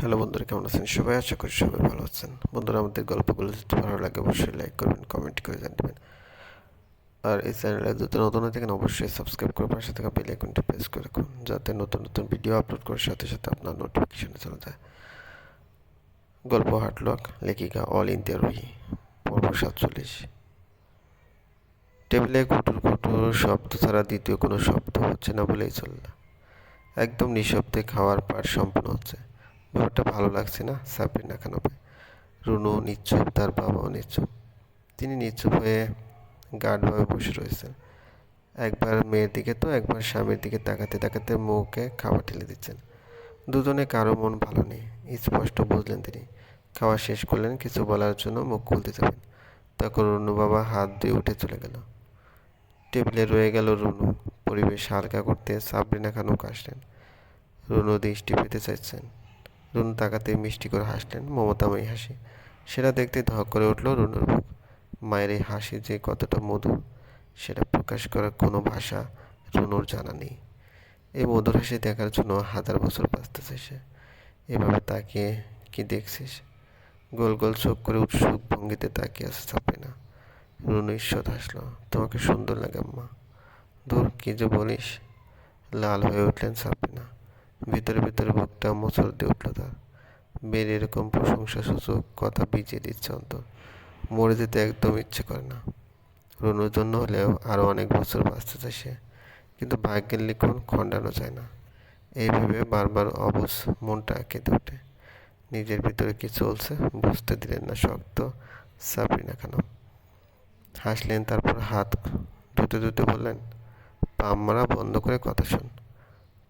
Hello বন্ধুরা, কেমন আছেন? সবাই আশা করি সবাই ভালো আছেন। বন্ধুরা, আমাদের গল্পগুলো যদি ভালো লাগে, অবশ্যই লাইক করবেন কমেন্ট করে জানবেন। আর এই চ্যানেলে যদি নতুন হয়ে থাকেন, অবশ্যই সাবস্ক্রাইব করে পাশে থাকা বেল আইকনটি প্রেস করে রাখুন, যাতে নতুন নতুন ভিডিও আপলোড করার সাথে সাথে আপনার নোটিফিকেশনে চলে যায়। গল্প হাটলক লেখিকা অল ইন্ডিয়া রুহি পর্ব সাতচল্লিশ। টেবিলে কুটুর কুটুর শব্দ ছাড়া দ্বিতীয় কোনো শব্দ হচ্ছে না বলেই চলল একদম নিঃশব্দে খাওয়ার পার সম্পূর্ণ হচ্ছে। ব্যাপারটা ভালো লাগছে না সাবরিনা খানমে রুনু নিচ্ছুপ, তার বাবাও নিশ্চুপ তিনি নিচ্ছুপ হয়ে গাঢ়ভাবে বসে রয়েছেন। একবার মেয়ের দিকে তো, একবার স্বামীর দিকে তাকাতে তাকাতে মুখে খাবার ঠেলে দিচ্ছেন। দুজনে কারও মন ভালো নেই। স্পষ্ট বুঝলেন তিনি। খাওয়া শেষ করলেন, কিছু বলার জন্য মুখ খুলতে যাবেন তখন রুনু বাবা হাত দিয়ে উঠে চলে গেল। টেবিলে রয়ে গেল রুনু। পরিবেশ হালকা করতে সাবরিনা খানও আসলেন। রুনু দৃষ্টি পেতে চাইছেন। রুনু তাকাতে মিষ্টি করে হাসলেন, মমতাময়ী হাসি। সেটা দেখতে ধক করে উঠল রুনুর বুক। মায়ের এই হাসি যে কতটা মধুর, সেটা প্রকাশ করার কোনো ভাষা রুনুর জানা নেই। এই মধুর হাসি দেখার জন্য হাজার বছর বাঁচতেছে সে। এভাবে তাকিয়ে কি দেখছিস? গোল গোল চোখ করে উৎসুক ভঙ্গিতে তাকিয়ে আছে সাপড়ে রুনু ঈশ্বর হাসলো, তোমাকে সুন্দর লাগে আম্মা। দূর কি যে বলিস? লাল হয়ে উঠলেন সাপড়ে ভিতরে ভিতরে বুকটা মোচড় দিয়ে উঠল তার। বের এরকম প্রশংসা সূচক কথা বিজিয়ে দিচ্ছে অন্তর। মরে যেতে একদম ইচ্ছে করে না। রুনুর জন্য হলেও আরও অনেক বছর বাঁচতে চায় সে। কিন্তু ভাগ্যের লিখন খণ্ডানো যায় না। এইভাবে বারবার অবস মনটা কেঁদে ওঠে। নিজের ভিতরে কি চলছে বুঝতে দিলেন না শক্ত সাবরিনা খানম। হাসলেন, তারপর হাত ধুতে ধুতে বললেন, পাম মারা বন্ধ করে কথা শোন।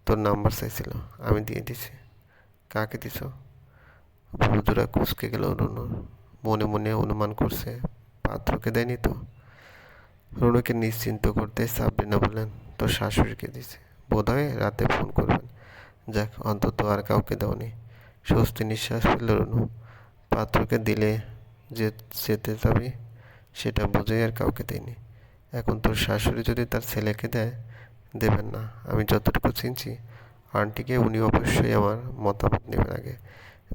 তোর নাম্বার চাইছিল, আমি দিয়ে দিছি। কাকে দিছ? ভুরুজোড়া কুচকে গেল রুনুর মনে মনে অনুমান করছে, পাত্রকে দেয়নি তো? রুনুকে নিশ্চিন্ত করতে সাবরিনা বললেন, তোর শাশুড়িকে দিছে। বোধহয় রাতে ফোন করবেন। যাক, অন্তত আর কাউকে দাওনি। স্বস্তি নিঃশ্বাস ফেলল রুনু। পাত্রকে দিলে যে যেতে যাবি, সেটা বুঝেই আর কাউকে দেয়নি। এখন তোর শাশুড়ি যদি তার ছেলেকে দেয় দেবেন না। আমি যতটুকু চিনছি, আন্টিকে উনি অবশ্যই আমার মতামত নেবেন আগে।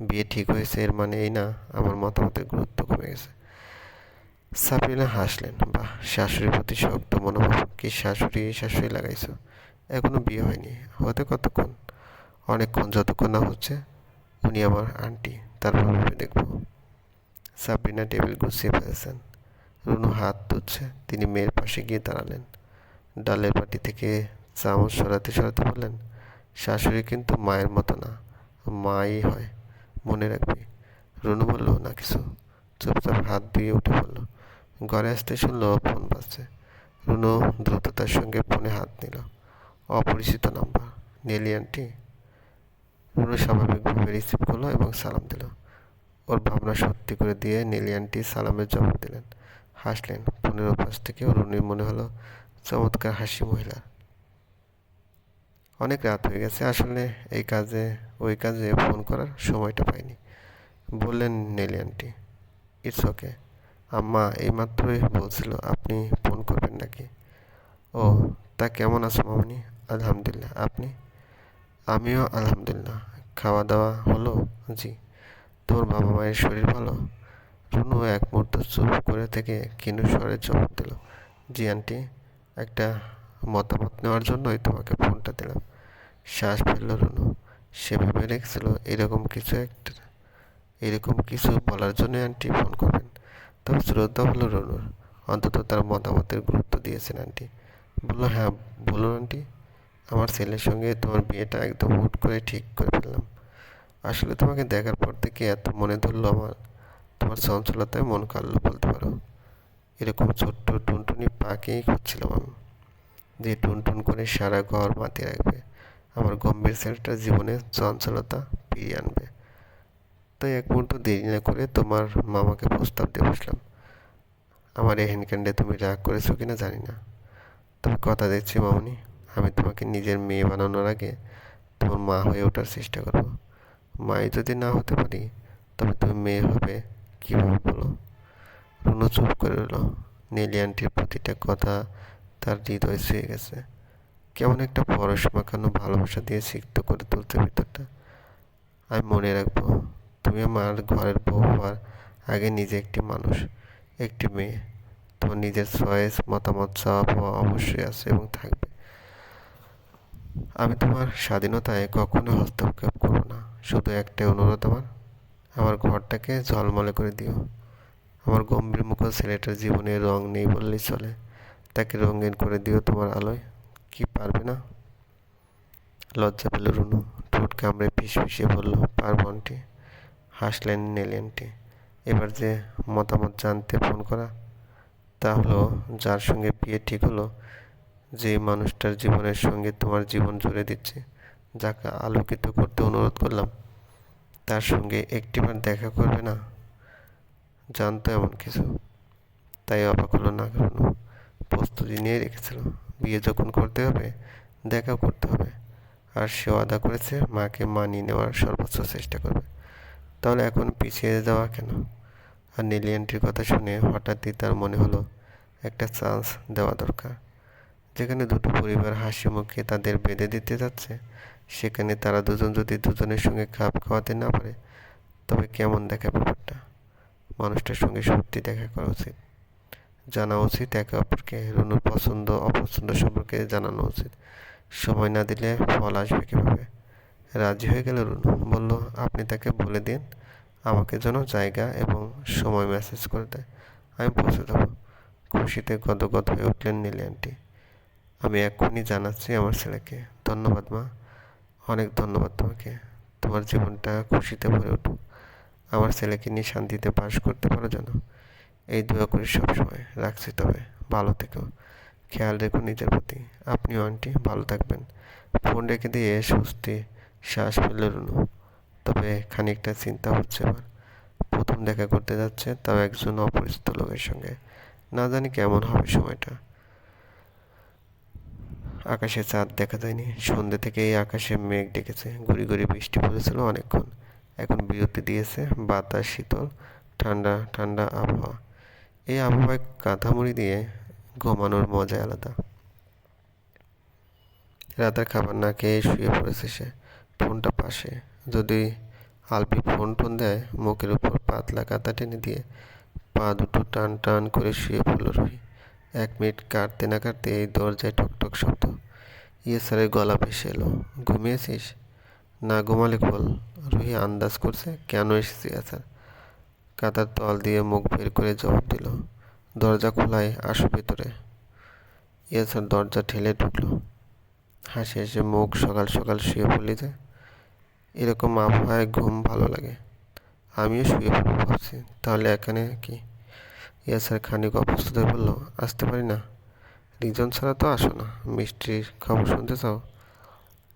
বিয়ে ঠিক হয়েছে, এর মানে এই না, আমার মতামতের গুরুত্ব কমে গেছে। সাবরিনা হাসলেন, বাহ, শাশুড়ির প্রতি শক্ত মনোভাব। কি শাশুড়ি শাশুড়ি লাগাইছ? এখনও বিয়ে হয়নি, হতে কতক্ষণ? অনেকক্ষণ, যতক্ষণ না হচ্ছে, উনি আমার আন্টি তারপর ভেবে দেখব। সাবরিনা টেবিল গুছিয়ে ফেলেছেন। রুনু হাত তুলছে, তিনি মেয়ের পাশে গিয়ে দাঁড়ালেন। ডালের পাটি থেকে চামচ সরাতে সরাতে বললেন, শাশুড়ি কিন্তু মায়ের মতো না, মাই হয়, মনে রাখবি। রুনু বলল, না কিছু। চুপচাপ হাত ধুয়ে উঠে বলল, ঘরে আসতে শুনলো, ফোন বাজছে। রুনু দ্রুততার সঙ্গে ফোনে হাত নিল, অপরিচিত নাম্বার, নেলি আন্টি। রুনু স্বাভাবিকভাবে রিসিভ করল এবং সালাম দিল। ওর ভাবনা সত্যি করে দিয়ে নেলি আন্টি সালামের জবাব দিলেন, হাসলেন। ফোনের অভ্যাস থেকে রুনির মনে হলো চমৎকার হাসি মহিলা। অনেক রাত হয়ে গেছে, আসলে এই কাজে, ওই কাজে ফোন করার সময়টা পাইনি। বললেন, নেলি আন্টি, ইটস ওকে। আম্মা এইমাত্রই বলছিল, আপনি ফোন করবেন নাকি? ও, তা কেমন আছো মামনি? আলহামদুলিল্লাহ, আপনি? আমিও আলহামদুলিল্লাহ। খাওয়া দাওয়া হলো? জি। তোর বাবা মায়ের শরীর ভালো? রুনু এক মুহূর্ত চুপ করে থেকে ক্ষীণ স্বরে জবাব দিল, জি আন্টি। একটা মতামত নেওয়ার জন্যই তোমাকে ফোনটা দিলাম। শ্বাস ফেলল রুনু। সে ভেবে রেখেছিল এরকম কিছু একটা, এরকম কিছু বলার জন্য আন্টি ফোন করবেন। তবে শ্রদ্ধা হলো রুনুর। অন্তত তার মতামতের গুরুত্ব দিয়েছেন আন্টি বলল হ্যাঁ বলুন আন্টি আমার ছেলের সঙ্গে তোমার বিয়েটা একদম হুট করে ঠিক করে ফেললাম। আসলে তোমাকে দেখার পর থেকে এত মনে ধরলো আমার। তোমার চঞ্চলতায় মন কাড়লো বলতে এরকম ছোট্ট টুনটুনি পাকেই খুঁজছিলাম আমি। যে টুনটুন করে সারা ঘর মাতিয়ে রাখবে। আমার গম্ভীর ছেলেটা জীবনে চঞ্চলতা ফিরিয়ে আনবে। তাই এক মুহূর্ত দেরি না করে তোমার মামাকে প্রস্তাব দিয়ে বসলাম। আমার এই হ্যান্ডক্যান্ডে তুমি রাগ করেছ কিনা জানি না। তবে কথা দিচ্ছি মামনি, আমি তোমাকে নিজের মেয়ে বানানোর আগে তোমার মা হয়ে ওঠার চেষ্টা করব। মাই যদি না হতে পারি, তবে তুমি মেয়ে হবে কীভাবে বলো? রুনু চুপ করে রইল। নীলি আন্টির প্রতিটা কথা তার হৃদয় ছুঁয়ে গেছে। কেমন একটা পরশ মাখানো ভালোবাসা দিয়ে সিক্ত করে তুলতে ভিতরটা। আমি মনে রাখব, তুমি আমার ঘরের বউ হওয়ার আগে নিজে একটি মানুষ, একটি মেয়ে। তোমার নিজের চয়েস মতামত, চাওয়া পাওয়া অবশ্যই আছে এবং থাকবে। আমি তোমার স্বাধীনতায় কখনো হস্তক্ষেপ করব না। শুধু একটাই অনুরোধ আমার। আমার ঘরটাকে ঝলমলে করে দিও। আমার গম্ভীর মুখ ছেলেটার জীবনে রং নেই বললেই চলে। তাকে রঙিন করে দিও তোমার আলোয়। কি পারবে না? লজ্জা পেল রুনু। ঠোঁট কামড়ে ফিস বলল, পারব আন্টি। হাসলেন নেলেনটি এবার যে মতামত জানতে ফোন করা, তা হলো, যার সঙ্গে বিয়ে ঠিক হলো যে মানুষটার জীবনের সঙ্গে তোমার জীবন জুড়ে দিচ্ছে, যাকে আলোকিত করতে অনুরোধ করলাম, তার সঙ্গে একটিবার দেখা করবে না? জানতো এমন কিছু। তাই অবাক হলো না কেন প্রস্তুতি নিয়ে রেখেছিল। বিয়ে যখন করতে হবে, দেখাও করতে হবে। আর সে আদা করেছে, মাকে মানিয়ে নেওয়ার সর্বোচ্চ চেষ্টা করবে। তাহলে এখন পিছিয়ে যাওয়া কেন? আর নীলিয়ানটির কথা শুনে হঠাৎই তার মনে হলো, একটা চান্স দেওয়া দরকার। যেখানে দুটো পরিবার হাসি মুখে তাদের বেঁধে দিতে যাচ্ছে, সেখানে তারা দুজন যদি দুজনের সঙ্গে খাপ খাওয়াতে না পারে, তবে কেমন দেখা ব্যাপারটা? মানুষটার সঙ্গে সত্যি দেখা করা উচিত। জানা উচিত, একে অপরকে রুনুর পছন্দ, অপছন্দ সম্পর্কে জানানো উচিত। সময় না দিলে ফল আসবে কীভাবে? রাজি হয়ে গেল রুনু। বলল, আপনি তাকে বলে দিন, আমাকে যেন জায়গা এবং সময় মেসেজ করে দেয়। আমি পৌঁছে দেবো খুশিতে গদগদ হয়ে উঠলেন নীলি আন্টি। আমি এক্ষুনি জানাচ্ছি আমার ছেলেকে। ধন্যবাদ মা। অনেক ধন্যবাদ তোমাকে। তোমার জীবনটা খুশিতে ভরে উঠুক। আমার ছেলেকে নিয়ে শান্তিতে বাস করতে পারো যেন এই দোয়া করি সবসময়। রাখছি তবে। ভালো থেকো। খেয়াল রেখো নিজের প্রতি। আপনিও আন্টি, ভালো থাকবেন। ফোন রেখে দিয়ে স্বস্তি, শ্বাস ফেলল রুনু। তবে খানিকটা চিন্তা হচ্ছে এবার। প্রথম দেখা করতে যাচ্ছে তাও একজন অপরিচিত লোকের সঙ্গে। না জানি কেমন হবে সময়টা। আকাশে চাঁদ দেখা যায়নি। সন্ধ্যে থেকে এই আকাশে মেঘ ডেকেছে। গুড়ি গুড়ি বৃষ্টি পড়েছিল অনেকক্ষণ। এখন বিরতি দিয়েছে, বাতাস, শীতল, ঠান্ডা ঠান্ডা আবহাওয়া। এই আবহাওয়ায় কাঁথামুড়ি দিয়ে ঘুমানোর মজা আলাদা। রাতের খাবার না খেয়ে শুয়ে পড়েছে সে। ফোনটা পাশে। যদি আলপি ফোন টোন দেয়, মুখের উপর পাতলা কাঁথা টেনে দিয়ে পা দুটো টান টান করে শুয়ে পড়ল রুহি। এক মিনিট কাটতে না কাটতে এই দরজায় ঠকঠক শব্দ। ইয়ে স্যারের গলা ভেসে এলো। ঘুমিয়েছিস? না ঘুমালে খোল রুহি আন্দাজ করছে, কেন এসেছি স্যার? কাতার তল দিয়ে মুখ বের করে জবাব দিল, দরজা খোলায় আসো ভেতরে। ইয়ে স্যার, দরজা ঠেলে ঢুকলো। হাসি এসে মুখ সকাল সকাল শুয়ে পড়লি যে এরকম আবহাওয়ায় ঘুম ভালো লাগে। আমিও শুয়ে পড়ব ভাবছি, তাহলে এখানে কি? ইয়া স্যার, খানিক অপ্রস্তুত হয়ে বলল, আসতে পারি না। রিজন ছাড়া তো আসো না। মিষ্টির খবর শুনতে চাও?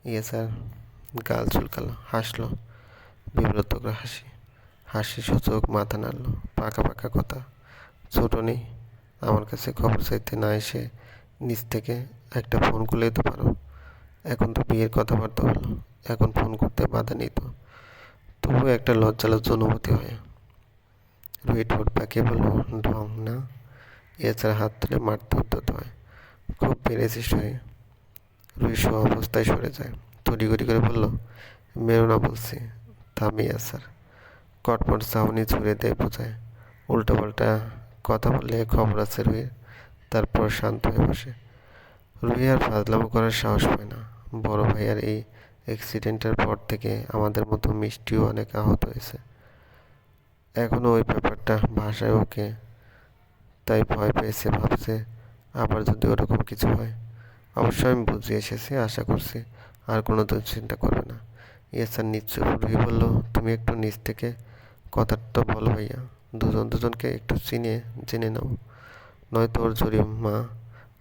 ইয়ে স্যার গাল চুলকালো, হাসলো। বিব্রত করে হাসি। হাসি সূচক মাথা নাড়লো। পাকা পাকা কথা। ছোট নেই। আমার কাছে খবর চাইতে না এসে নিচ থেকে একটা ফোন করলেই তো পারো। এখন তো বিয়ের কথাবার্তা হলো। এখন ফোন করতে বাধা নেই তো। তবুও একটা লজ্জা লজ্জা অনুভূতি হয়। রুই ঠোঁট পাকিয়ে বলল, ঢং না। এছাড়া হাত তুলে মারতে উদ্যত হয়। খুব পেরেছিস হয়ে রুই শো অবস্থায় সরে যায়। তড়িগড়ি করে বলল, মেরো না বলছি থামিয়া স্যার। কটমট চাউনি ছুঁড়ে দেয় বোঝায় উল্টোপাল্টা কথা বললে খবর আছে রুইয়ের তারপর শান্ত হয়ে বসে। রুই আর ফাজলামো করার সাহস পায় না। বড় ভাইয়ার এই অ্যাক্সিডেন্টের পর থেকে আমাদের মতো মিষ্টিও অনেক আহত হয়েছে। এখনও ওই ব্যাপারটা ভাষায় ওকে। তাই ভয় পেয়েছে, ভাবছে আবার যদি ওরকম কিছু হয়। অবশ্যই আমি বুঝে এসেছি, আশা করছি আর কোনো তো চিন্তা করবে না। ইয়ে স্যার নিশ্চয় রুহি বলল। তুমি একটু নিচ থেকে কথাটা তো বলো ভাইয়া। দুজন দুজনকে একটু চিনে, জেনে নাও। নয়তো ওর মা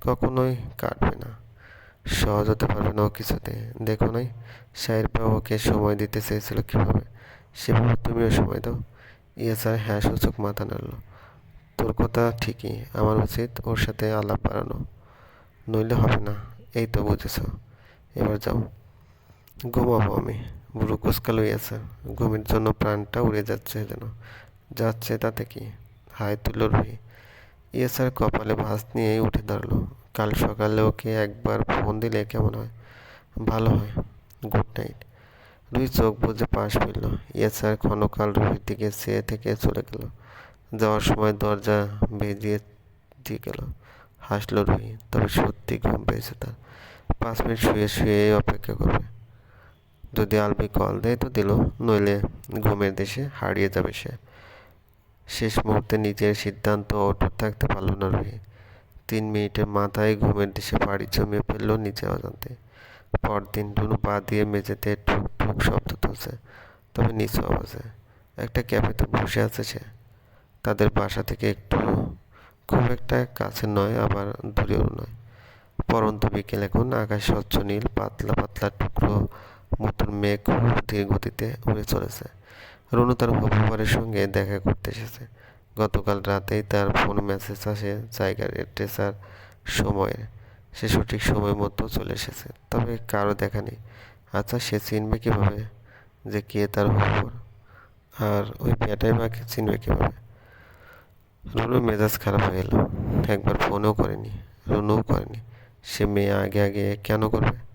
কখনোই কাটবে না। সহজ হতে পারবে না ও কিছুতে। দেখো নাই সাহের বা ওকে সময় দিতে চেয়েছিল কীভাবে? সেভাবে তুমিও সময় দাও। ইয়ে স্যার হ্যাঁ সূচক মাথা নাড়ল। তোর কথা ঠিকই, আমার উচিত ওর সাথে আলাপ বাড়ানো। নইলে হবে না, এই তো বুঝেছ। এবার যাও। ঘুমাবো আমি। বুড়ো কুচকালো স্যার ঘুমের জন্য প্রাণটা উড়ে যাচ্ছে যেন। যাচ্ছে তাতে কি? হাই তুলো রুহি ইয়ে স্যার কপালে ভাঁজ নিয়েই উঠে দাঁড়াল। কাল সকালে ওকে একবার ফোন দিলে কেমন হয়? ভালো হয়। Good night. রুহি চোখ বুঝে পাশ ফিরল। ইয়াসার ক্ষণকাল রুহির দিকে চেয়ে থেকে চলে গেল। যাওয়ার সময় দরজা ভেজিয়ে দিয়ে গেল। হাসলো রুহি, তবে সত্যি ঘুম পেয়েছে তার। পাঁচ মিনিট শুয়ে শুয়ে অপেক্ষা করবে। যদি আলবি কল দেয় তো দিল। নইলে ঘুমের দেশে হারিয়ে যাবে সে। শেষ মুহূর্তে নিজের সিদ্ধান্ত অটুট থাকতে পারল না রুহি। তিন মিনিটের মাথায় ঘুমের দেশে পাড়ি জমিয়ে ফেলল নিচে অজান্তে। পরদিন রুনু পা দিয়ে মেঝেতে ঠুক ঠুক শব্দ তুলছে, তবে নিচু আওয়াজে। একটা ক্যাফেতে বসে আছে সে। তাদের বাসা থেকে একটু খুব একটা কাছে নয়, আবার দূরেও নয়। পরন্ত বিকেল এখন, আকাশ স্বচ্ছ নীল, পাতলা পাতলা টুকরো মতন মেঘ খুব ধীর গতিতে উড়ে চলেছে। রনু তার হবুবারের সঙ্গে দেখা করতে এসেছে। গতকাল রাতেই তার ফোন মেসেজ আসে জায়গার অ্যাড্রেস আর সময়ের। সে সঠিক সময় মতো চলে এসেছে, তবে কারও দেখা নেই। আচ্ছা সে চিনবে কীভাবে যে কে তার হবুবর আর ওই পেটাই মাকে চিনবে কীভাবে? রুনুর মেজাজ খারাপ হয়ে গেল। একবার ফোনও করেনি, রুনুও করেনি। সে মেয়ে আগে আগে কেন করবে?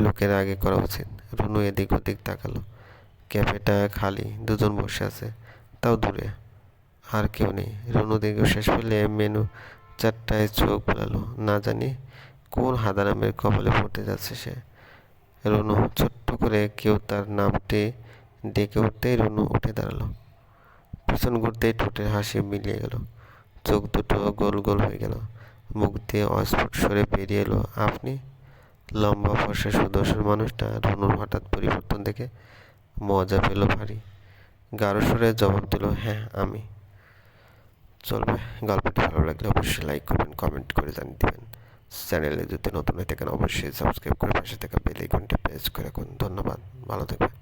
লোকের আগে করা উচিত। রুনু এদিক ওদিক তাকালো। ক্যাফেটা খালি, দুজন বসে আছে, তাও দূরে। আর কেউ নেই। রুনু শেষ পেলে মেনু চারটায় চোখ বোলালো। না জানি কোন হাদারামের কপালে পড়তে যাচ্ছে সে। রুনু ছোট্ট করে কেউ তার নামটি ডেকে উঠতেই রুনু উঠে দাঁড়াল। পিছন ঘুরতেই ঠোঁটের হাসি মিলিয়ে গেল। চোখ দুটো গোল গোল হয়ে গেল। মুখ দিয়ে অস্ফুট সরে বেরিয়ে এলো, আপনি লম্বা ফর্সা সুদর্শন মানুষটা রুনুর হঠাৎ পরিবর্তন দেখে মজা পেল ভারী। গাঢ় সরে জবাব দিল হ্যাঁ আমি। চলবে। গল্পটি ভালো লাগলে অবশ্যই লাইক করবেন কমেন্ট করে জানিয়ে দেবেন। চ্যানেলে যদি নতুন হয়ে থাকেন, অবশ্যই সাবস্ক্রাইব করে পাশে থাকা বেল আইকনটি প্রেস করে রাখুন। ধন্যবাদ, ভালো থাকবেন।